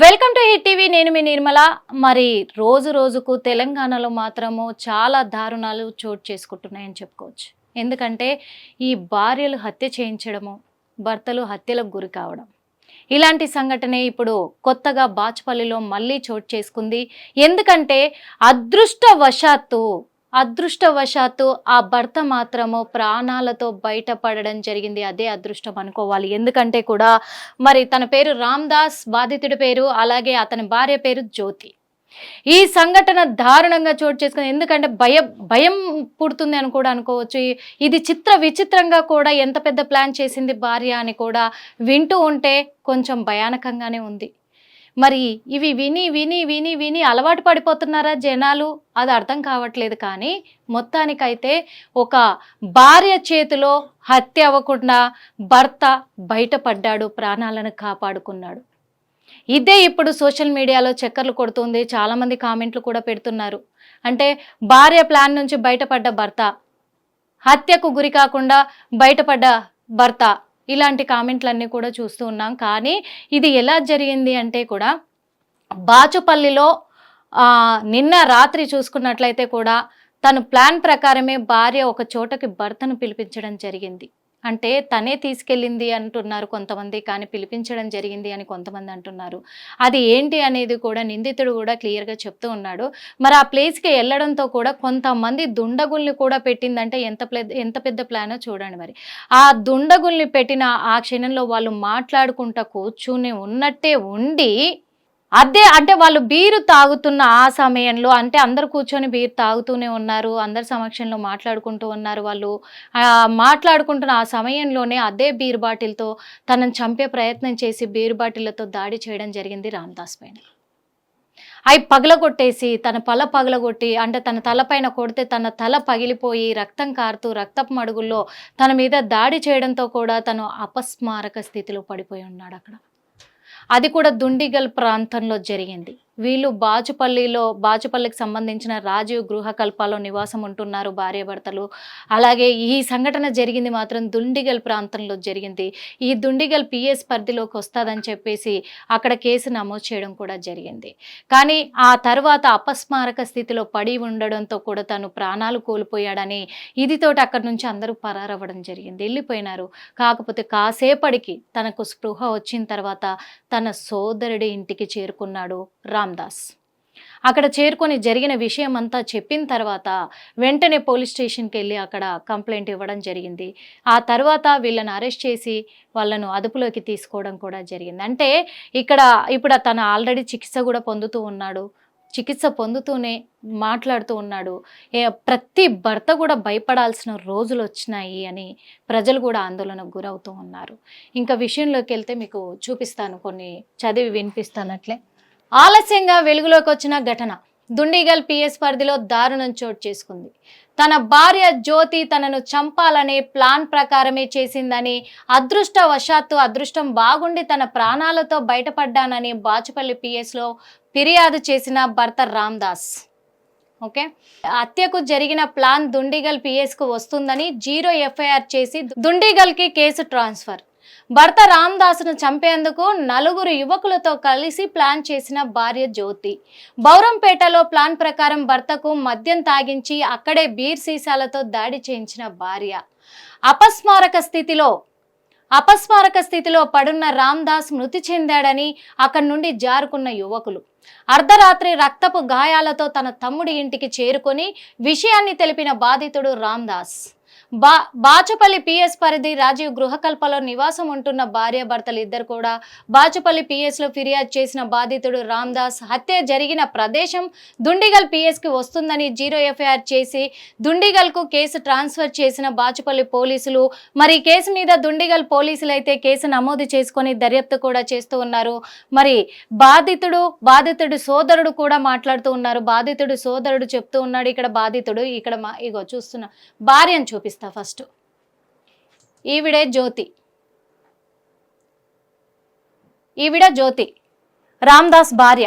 Welcome to hit TV నేను మీ నిర్మల. మరి రోజు రోజుకు తెలంగాణలో మాత్రము చాలా దారుణాలు చోటు చేసుకుంటున్నాయని చెప్పుకోవచ్చు. ఎందుకంటే ఈ భార్యలు హత్య చేయించడము భర్తలు హత్యలకు గురి కావడం. ఇలాంటి సంఘటనే ఇప్పుడు కొత్తగా బాచ్పల్లిలో మళ్ళీ చోటు చేసుకుంది. ఎందుకంటే అదృష్టవశాత్తు అదృష్టవశాత్తు ఆ భర్త మాత్రము ప్రాణాలతో బయటపడడం జరిగింది. అదే అదృష్టం అనుకోవాలి. ఎందుకంటే కూడా మరి తన పేరు రామ్దాస్ బాధితుడి పేరు అలాగే అతని భార్య పేరు జ్యోతి. ఈ సంఘటన దారుణంగా చోటు చేసుకుంది. ఎందుకంటే భయం భయం పుడుతుంది అని కూడా అనుకోవచ్చు. ఇది చిత్ర విచిత్రంగా కూడా ఎంత పెద్ద ప్లాన్ చేసింది భార్య అని కూడా వింటూ ఉంటే కొంచెం భయానకంగానే ఉంది. మరి ఇవి విని విని విని విని అలవాటు పడిపోతున్నారా జనాలు? అది అర్థం కావట్లేదు కానీ మొత్తానికైతే ఒక భార్య చేతిలో హత్య అవ్వకుండా భర్త బయటపడ్డాడు ప్రాణాలను కాపాడుకున్నాడు. ఇదే ఇప్పుడు సోషల్ మీడియాలో చక్కర్లు కొడుతుంది చాలామంది కామెంట్లు కూడా పెడుతున్నారు. అంటే భార్య ప్లాన్ నుంచి బయటపడ్డ భర్త హత్యకు గురి కాకుండా బయటపడ్డ భర్త ఇలాంటి కామెంట్లన్నీ కూడా చూస్తూ ఉన్నాం. కానీ ఇది ఎలా జరిగింది అంటే కూడా బాచుపల్లిలో నిన్న రాత్రి చూసుకున్నట్లయితే కూడా తను ప్లాన్ ప్రకారమే భార్య ఒక చోటకి భర్తను పిలిపించడం జరిగింది. అంటే తనే తీసుకెళ్ళింది అంటున్నారు కొంతమంది కానీ పిలిపించడం జరిగింది అని కొంతమంది అంటున్నారు. అది ఏంటి అనేది కూడా నిందితుడు కూడా క్లియర్గా చెప్తూ ఉన్నాడు. మరి ఆ ప్లేస్కి వెళ్ళడంతో కూడా కొంతమంది దుండగుల్ని కూడా పెట్టిందంటే ఎంత పెద్ద ఎంత పెద్ద ప్లానో చూడండి మరి. ఆ దుండగుల్ని పెట్టిన ఆ క్షణంలో వాళ్ళు మాట్లాడుకుంటా కూర్చుని ఉన్నట్టే ఉండి అదే అంటే వాళ్ళు బీరు తాగుతున్న ఆ సమయంలో అంటే అందరు కూర్చొని బీరు తాగుతూనే ఉన్నారు అందరి సమక్షంలో మాట్లాడుకుంటూ ఉన్నారు వాళ్ళు. మాట్లాడుకుంటున్న ఆ సమయంలోనే అదే బీర్ బాటిల్తో తనను చంపే ప్రయత్నం చేసి బీర్ బాటిళ్ళతో దాడి చేయడం జరిగింది రామ్దాస్ పైన అవి పగలగొట్టేసి తన పల పగలగొట్టి అంటే తన తలపైన కొడితే తన తల పగిలిపోయి రక్తం కారుతూ రక్తపు మడుగుల్లో తన మీద దాడి చేయడంతో కూడా తను అపస్మారక స్థితిలో పడిపోయి ఉన్నాడు అక్కడ. అది కూడా దుండిగల్ ప్రాంతంలో జరిగింది. వీళ్ళు బాచుపల్లిలో బాచుపల్లికి సంబంధించిన రాజీవ్ గృహకల్పాలో నివాసం ఉంటున్నారు భార్యాభర్తలు. అలాగే ఈ సంఘటన జరిగింది మాత్రం దుండిగల్ ప్రాంతంలో జరిగింది. ఈ దుండిగల్ పిఎస్ పరిధిలోకి వస్తుందని చెప్పేసి అక్కడ కేసు నమోదు చేయడం కూడా జరిగింది. కానీ ఆ తర్వాత అపస్మారక స్థితిలో పడి ఉండడంతో కూడా తను ప్రాణాలు కోల్పోయాడని ఇది తోటి అక్కడి నుంచి అందరూ పరారవ్వడం జరిగింది. వెళ్ళిపోయినారు. కాకపోతే కాసేపటికి తనకు స్పృహ వచ్చిన తర్వాత తన సోదరుడి ఇంటికి చేరుకున్నాడు రామ్దాస్. అక్కడ చేరుకొని జరిగిన విషయం అంతా చెప్పిన తర్వాత వెంటనే పోలీస్ స్టేషన్కి వెళ్ళి అక్కడ కంప్లైంట్ ఇవ్వడం జరిగింది. ఆ తర్వాత వీళ్ళని అరెస్ట్ చేసి వాళ్ళను అదుపులోకి తీసుకోవడం కూడా జరిగింది. అంటే ఇక్కడ ఇప్పుడు తను ఆల్రెడీ చికిత్స కూడా పొందుతూ ఉన్నాడు. చికిత్స పొందుతూనే మాట్లాడుతూ ఉన్నాడు. ప్రతి భర్త కూడా భయపడాల్సిన రోజులు వచ్చినాయి అని ప్రజలు కూడా ఆందోళనకు గురవుతూ ఉన్నారు. ఇంకా విషయంలోకి వెళ్తే మీకు చూపిస్తాను కొన్ని చదివి వినిపిస్తానట్లే. ఆలస్యంగా వెలుగులోకి వచ్చిన ఘటన. దుండిగల్ పిఎస్ పరిధిలో దారుణం చోటు చేసుకుంది. తన భార్య జ్యోతి తనను చంపాలనే ప్లాన్ ప్రకారమే చేసిందని అదృష్టవశాత్తు అదృష్టం బాగుండి తన ప్రాణాలతో బయటపడ్డానని బాచుపల్లి పిఎస్లో ఫిర్యాదు చేసిన భర్త రామ్దాస్. ఓకే? హత్యకు జరిగిన ప్లాన్ దుండిగల్ పిఎస్కు వస్తుందని జీరో ఎఫ్ఐఆర్ చేసి దుండిగల్కి కేసు ట్రాన్స్ఫర్. భర్త రామ్దాస్ను చంపేందుకు నలుగురు యువకులతో కలిసి ప్లాన్ చేసిన భార్య జ్యోతి. బౌరంపేటలో ప్లాన్ ప్రకారం భర్తకు మద్యం తాగించి అక్కడే బీర్ సీసాలతో దాడి చేయించిన భార్య. అపస్మారక స్థితిలో అపస్మారక స్థితిలో పడున్న రామ్దాస్ మృతి చెందాడని అక్కడి నుండి జారుకున్న యువకులు. అర్ధరాత్రి రక్తపు గాయాలతో తన తమ్ముడి ఇంటికి చేరుకొని విషయాన్ని తెలిపిన బాధితుడు రామ్దాస్. బా బాచుపల్లి పిఎస్ పరిధి రాజీవ్ గృహకల్పలో నివాసం ఉంటున్న భార్యాభర్తలు ఇద్దరు కూడా బాచుపల్లి పిఎస్లో ఫిర్యాదు చేసిన బాధితుడు రామ్దాస్ హత్య జరిగిన ప్రదేశం దుండిగల్ పిఎస్కి వస్తుందని జీరో ఎఫ్ఐఆర్ చేసి దుండిగల్కు కేసు ట్రాన్స్ఫర్ చేసిన బాచుపల్లి పోలీసులు మరి కేసు మీద దుండిగల్ పోలీసులు అయితే కేసు నమోదు చేసుకొని దర్యాప్తు కూడా చేస్తూ ఉన్నారు. మరి బాధితుడు బాధితుడు సోదరుడు కూడా మాట్లాడుతూ ఉన్నారు. బాధితుడు సోదరుడు చెప్తూ ఉన్నాడు. ఇక్కడ బాధితుడు ఇక్కడ మా ఇగో చూస్తున్నా భార్యను చూపిస్తా ఫస్ట్. ఈవిడే జ్యోతి. ఈవిడ జ్యోతి. రామ్దాస్ భార్య.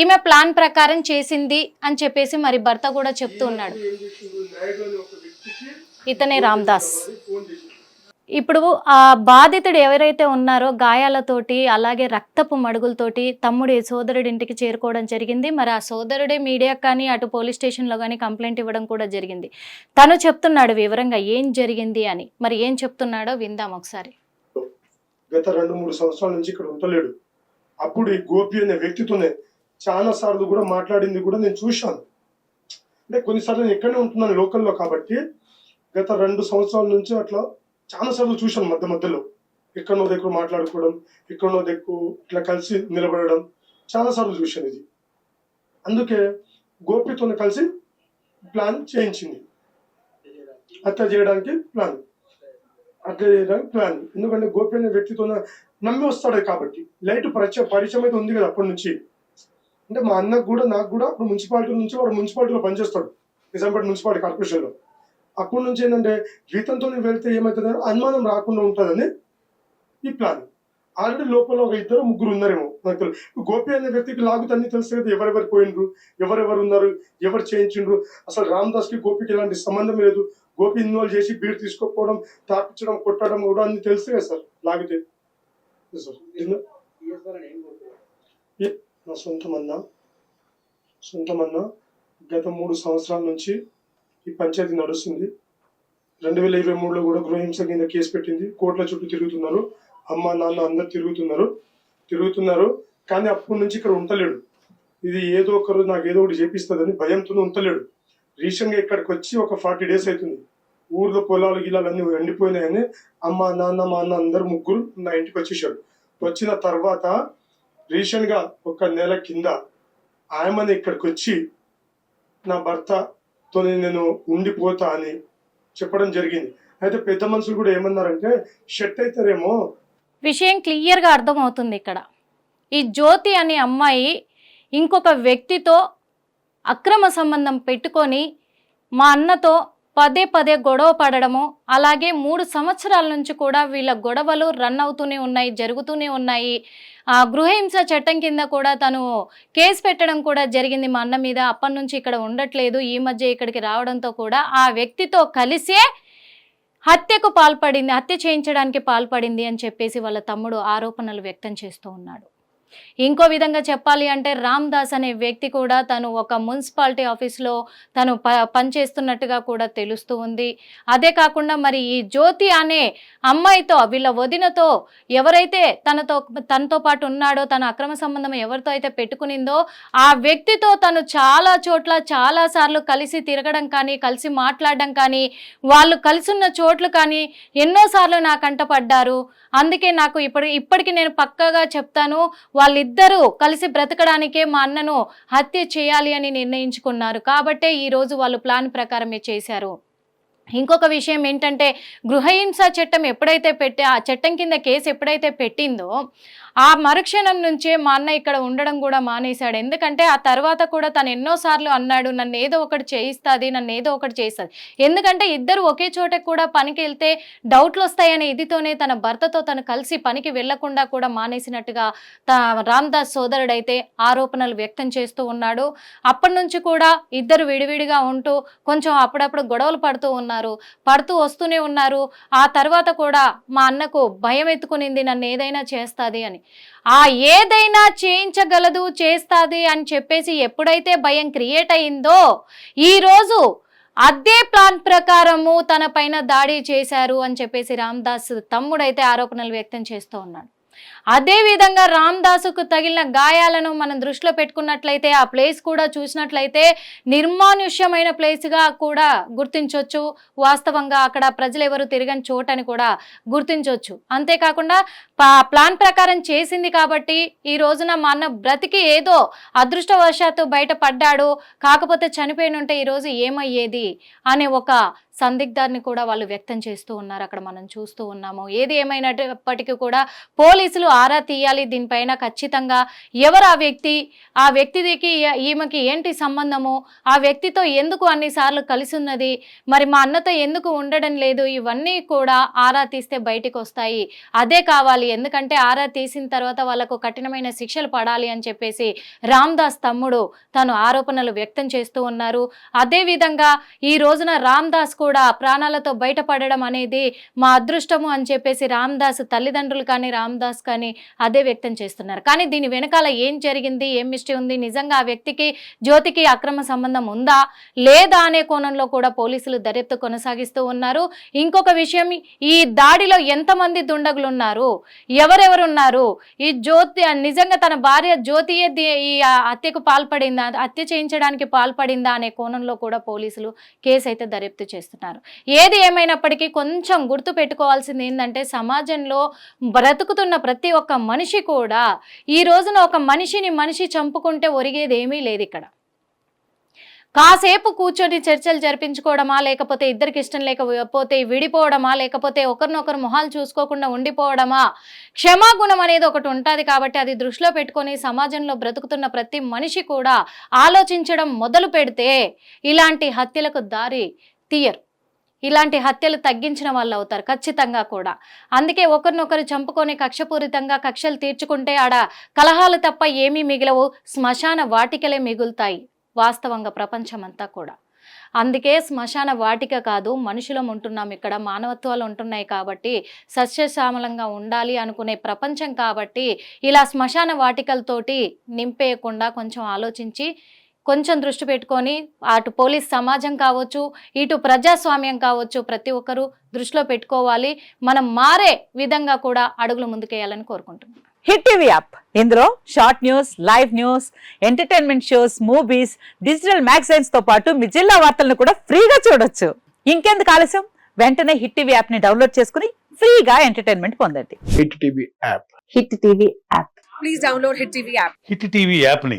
ఈమె ప్లాన్ ప్రకారం చేసింది అని చెప్పేసి మరి భర్త కూడా చెప్తూ ఉన్నాడు. ఇతనే రామ్దాస్. ఇప్పుడు ఆ బాధితుడు ఎవరైతే ఉన్నారో గాయాలతోటి అలాగే రక్తపు మడుగులతోటి తమ్ముడి సోదరుడి ఇంటికి చేరుకోవడం జరిగింది. మరి ఆ సోదరుడే మీడియా కానీ అటు పోలీస్ స్టేషన్లో కానీ కంప్లైంట్ ఇవ్వడం కూడా జరిగింది. తను చెప్తున్నాడు వివరంగా ఏం జరిగింది అని. మరి ఏం చెప్తున్నాడో విందాం ఒకసారి. గత రెండు మూడు సంవత్సరాల నుంచి ఇక్కడ ఉండలేడు. అప్పుడు ఈ గోపి అనే వ్యక్తితోనే చాలా సార్లు కూడా మాట్లాడింది కూడా నేను చూశాను. అంటే కొన్నిసార్లు నేను ఇక్కడనే ఉంటున్నాను లోకల్లో కాబట్టి గత రెండు సంవత్సరాల నుంచి అట్లా చాలా సార్లు చూశాను మధ్య మధ్యలో. ఎక్కడో దగ్గర మాట్లాడుకోవడం ఎక్కడో దగ్గర ఇట్లా కలిసి నిలబడడం చాలా సార్లు చూశాను ఇది. అందుకే గోపితో కలిసి ప్లాన్ చేయించింది. హత్య చేయడానికి ప్లాన్. అట్లా చేయడానికి ప్లాన్. ఎందుకంటే గోపి అనే వ్యక్తితో నమ్మి వస్తాడు కాబట్టి. లైట్ పరిచయం పరిచయం అయితే ఉంది కదా అప్పటి నుంచి. అంటే మా అన్నకు కూడా నాకు కూడా అప్పుడు మున్సిపాలిటీ నుంచి వాడు మున్సిపాలిటీలో పనిచేస్తాడు. నిజాంపేట మున్సిపాలిటీ కార్పొరేషన్లో. అప్పటి నుంచి ఏంటంటే జీతంతో వెళ్తే ఏమవుతుంది అనుమానం రాకుండా ఉంటుందని ఈ ప్లాన్ ఆల్రెడీ లోపల ఒక ఇద్దరు ముగ్గురు ఉన్నారేమో నాకు ఇప్పుడు గోపి అనే వ్యక్తికి లాగుతూ అన్ని తెలుసు కదా ఎవరెవరు పోయినరు ఎవరెవరు ఉన్నారు ఎవరు చేయించిండ్రు. అసలు రామదాస్కి గోపికి ఎలాంటి సంబంధం లేదు. గోపి ఇన్వాల్వ్ చేసి బీర్ తీసుకోకపోవడం తాపించడం కొట్టడం కూడా అన్ని తెలుసు కదా సార్ లాగితే. సార్ నా సొంతం అన్న సొంతం అన్న గత మూడు సంవత్సరాల నుంచి ఈ పంచాయతీ నడుస్తుంది. రెండు వేల ఇరవై మూడులో కూడా గృహహింస కింద కేసు పెట్టింది. కోర్టుల చుట్టూ తిరుగుతున్నారు. అమ్మ నాన్న అందరు తిరుగుతున్నారు. తిరుగుతున్నారు. కానీ అప్పటి నుంచి ఇక్కడ ఉంటలేడు. ఇది ఏదో ఒకరు నాకు ఏదో ఒకటి చేపిస్తుందని భయంతో ఉంటలేడు. రీసెంట్గా ఇక్కడికి వచ్చి ఒక ఫార్టీ డేస్ అవుతుంది. ఊర్లో పొలాలు గిలాలు అన్ని ఎండిపోయినాయని అమ్మ నాన్న మా అన్న అందరు ముగ్గురు నా ఇంటికి వచ్చేసాడు వచ్చిన తర్వాత రీసెంట్గా ఒక నెల కింద ఆయమని ఇక్కడికి వచ్చి నా భర్త తోనే నేను ఉండిపోతా అని చెప్పడం జరిగింది. అయితే పెద్ద మనుషులు కూడా ఏమన్నారంటే షెట్ అవుతారేమో విషయం క్లియర్గా అర్థమవుతుంది ఇక్కడ. ఈ జ్యోతి అనే అమ్మాయి ఇంకొక వ్యక్తితో అక్రమ సంబంధం పెట్టుకొని మా అన్నతో పదే పదే గొడవ పడడము అలాగే మూడు సంవత్సరాల నుంచి కూడా వీళ్ళ గొడవలు రన్ అవుతూనే ఉన్నాయి జరుగుతూనే ఉన్నాయి. ఆ గృహహింస చట్టం కింద కూడా తను కేసు పెట్టడం కూడా జరిగింది మా అన్న మీద. అప్పటి నుంచి ఇక్కడ ఉండట్లేదు. ఈ మధ్య ఇక్కడికి రావడంతో కూడా ఆ వ్యక్తితో కలిసే హత్యకు పాల్పడింది హత్య చేయించడానికి పాల్పడింది అని చెప్పేసి వాళ్ళ తమ్ముడు ఆరోపణలు వ్యక్తం చేస్తూ ఉన్నాడు. ఇంకో విధంగా చెప్పాలి అంటే రామ్ దాస్ అనే వ్యక్తి కూడా తను ఒక మున్సిపాలిటీ ఆఫీస్లో తను ప పనిచేస్తున్నట్టుగా కూడా తెలుస్తూ ఉంది. అదే కాకుండా మరి ఈ జ్యోతి అనే అమ్మాయితో వీళ్ళ వదినతో ఎవరైతే తనతో తనతో పాటు ఉన్నాడో తన అక్రమ సంబంధం ఎవరితో అయితే పెట్టుకునిందో ఆ వ్యక్తితో తను చాలా చోట్ల చాలా సార్లు కలిసి తిరగడం కానీ కలిసి మాట్లాడడం కానీ వాళ్ళు కలిసి ఉన్న చోట్లు కానీ ఎన్నోసార్లు నా అంటపడ్డారు అందుకే నాకు ఇప్పుడు ఇప్పటికి నేను పక్కగా చెప్తాను వాళ్ళిద్దరూ కలిసి బ్రతకడానికే మా అన్నను హత్య చేయాలి అని నిర్ణయించుకున్నారు. కాబట్టే ఈరోజు వాళ్ళు ప్లాన్ ప్రకారమే చేశారు. ఇంకొక విషయం ఏంటంటే గృహహింస చట్టం ఎప్పుడైతే పెట్టి ఆ చట్టం కింద కేసు ఎప్పుడైతే పెట్టిందో ఆ మరుక్షణం నుంచే మా అన్న ఇక్కడ ఉండడం కూడా మానేశాడు. ఎందుకంటే ఆ తర్వాత కూడా తను ఎన్నోసార్లు అన్నాడు నన్ను ఏదో ఒకటి చేయిస్తుంది నన్ను ఏదో ఒకటి చేస్తుంది ఎందుకంటే ఇద్దరు ఒకే చోట కూడా పనికి వెళ్తే డౌట్లు వస్తాయనే ఇదితోనే తన భర్తతో తను కలిసి పనికి వెళ్ళకుండా కూడా మానేసినట్టుగా తా రామ్దాస్ సోదరుడైతే ఆరోపణలు వ్యక్తం చేస్తూ ఉన్నాడు. అప్పటి నుంచి కూడా ఇద్దరు విడివిడిగా ఉంటూ కొంచెం అప్పుడప్పుడు గొడవలు పడుతూ ఉన్నారు. పడుతూ వస్తూనే ఉన్నారు. ఆ తర్వాత కూడా మా అన్నకు భయం ఎత్తుకునింది నన్ను ఏదైనా చేస్తుంది అని. ఆ ఏదైనా చేయించగలదు చేస్తుంది అని చెప్పేసి ఎప్పుడైతే భయం క్రియేట్ అయిందో ఈరోజు అదే ప్లాన్ ప్రకారము తన పైన దాడి చేశారు అని చెప్పేసి రామ్దాస్ తమ్ముడైతే ఆరోపణలు వ్యక్తం చేస్తూ ఉన్నాడు. అదేవిధంగా రామ్దాసుకు తగిలిన గాయాలను మనం దృష్టిలో పెట్టుకున్నట్లయితే ఆ ప్లేస్ కూడా చూసినట్లయితే నిర్మానుష్యమైన ప్లేస్గా కూడా గుర్తించవచ్చు వాస్తవంగా అక్కడ ప్రజలు ఎవరు తిరగని చోటని కూడా గుర్తించవచ్చు అంతేకాకుండా పా- ప్లాన్ ప్రకారం చేసింది కాబట్టి ఈ రోజున మా అన్న బ్రతికి ఏదో అదృష్టవశాత్తు బయట పడ్డాడు కాకపోతే చనిపోయిన ఉంటే ఈరోజు ఏమయ్యేది అనే ఒక సందిగ్ధాన్ని కూడా వాళ్ళు వ్యక్తం చేస్తూ ఉన్నారు. అక్కడ మనం చూస్తూ ఉన్నాము. ఏది ఏమైనప్పటికీ కూడా పోలీసులు ఆరా తీయాలి. దీనిపైన ఖచ్చితంగా ఎవరు ఆ వ్యక్తి ఆ వ్యక్తికి ఈమెకి ఏంటి సంబంధము? ఆ వ్యక్తితో ఎందుకు అన్నిసార్లు కలిసి ఉన్నది మరి మా అన్నతో ఎందుకు ఉండడం లేదు? ఇవన్నీ కూడా ఆరా తీస్తే బయటికి వస్తాయి అదే కావాలి. ఎందుకంటే ఆరా తీసిన తర్వాత వాళ్ళకు కఠినమైన శిక్షలు పడాలి అని చెప్పేసి రామ్ దాస్ తమ్ముడు తను ఆరోపణలు వ్యక్తం చేస్తూ ఉన్నారు. అదే విధంగా ఈ రోజున రామ్ దాస్ కూడా ప్రాణాలతో బయటపడడం అనేది మా అదృష్టము అని చెప్పేసి రామ్ దాస్ తల్లిదండ్రులు కానీ రామ్ దాస్ కానీ అదే వ్యక్తం చేస్తున్నారు. కానీ దీని వెనకాల ఏం జరిగింది ఏం మిస్టేక్ ఉంది నిజంగా ఆ వ్యక్తికి జ్యోతికి అక్రమ సంబంధం ఉందా లేదా అనే కోణంలో కూడా పోలీసులు దర్యాప్తు కొనసాగిస్తూ ఉన్నారు. ఇంకొక విషయం ఈ దాడిలో ఎంతమంది దుండగులు ఉన్నారు ఎవరెవరున్నారు ఈ జ్యోతి నిజంగా తన భార్య జ్యోతియే ఈ హత్యకు పాల్పడిందా హత్య చేయించడానికి పాల్పడిందా అనే కోణంలో కూడా పోలీసులు కేసు అయితే దర్యాప్తు చేస్తున్నారు. ఏది ఏమైనప్పటికీ కొంచెం గుర్తు పెట్టుకోవాల్సింది ఏంటంటే సమాజంలో బ్రతుకుతున్న ప్రతి ఒక్క మనిషి కూడా ఈ రోజున ఒక మనిషిని మనిషి చంపుకుంటే ఒరిగేది ఏమీ లేదు ఇక్కడ. కాసేపు కూర్చొని చర్చలు జరిపించుకోవడమా లేకపోతే ఇద్దరికి ఇష్టం లేకపోతే విడిపోవడమా లేకపోతే ఒకరినొకరు మొహాలు చూసుకోకుండా ఉండిపోవడమా? క్షమాగుణం అనేది ఒకటి ఉంటుంది కాబట్టి అది దృష్టిలో పెట్టుకొని సమాజంలో బ్రతుకుతున్న ప్రతి మనిషి కూడా ఆలోచించడం మొదలు పెడితే ఇలాంటి హత్యలకు దారి తీయరు. ఇలాంటి హత్యలు తగ్గించిన వాళ్ళు అవుతారు ఖచ్చితంగా కూడా. అందుకే ఒకరినొకరు చంపుకొని కక్షపూరితంగా కక్షలు తీర్చుకుంటే ఆడ కలహాలు తప్ప ఏమీ మిగిలవు శ్మశాన వాటికలే మిగులుతాయి వాస్తవంగా ప్రపంచమంతా కూడా. అందుకే శ్మశాన వాటిక కాదు మనుషులం ఉంటున్నాం ఇక్కడ మానవత్వాలు ఉంటున్నాయి కాబట్టి సస్యశ్యామలంగా ఉండాలి అనుకునే ప్రపంచం కాబట్టి ఇలా శ్మశాన వాటికలతోటి నింపేయకుండా కొంచెం ఆలోచించి కొంచెం దృష్టి పెట్టుకొని అటు పోలీస్ సమాజం కావచ్చు ఇటు ప్రజాస్వామ్యం కావచ్చు ప్రతి ఒక్కరూ దృష్టిలో పెట్టుకోవాలి. మనం మారే విధంగా కూడా అడుగులు ముందుకేయాలని కోరుకుంటున్నాం. Hit TV app. ఇందులో short news live news entertainment shows movies digital మ్యాగజైన్స్తో పాటు మీ జిల్లా వార్తలను కూడా ఫ్రీగా చూడొచ్చు. ఇంకెందుకు ఆలస్యం? వెంటనే హిట్ టీవీ యాప్ని డౌన్లోడ్ చేసుకుని ఫ్రీగా ఎంటర్టైన్మెంట్ పొందండి. Hit TV app. Hit TV app. Please download Hit TV app. Hit TV యాప్ని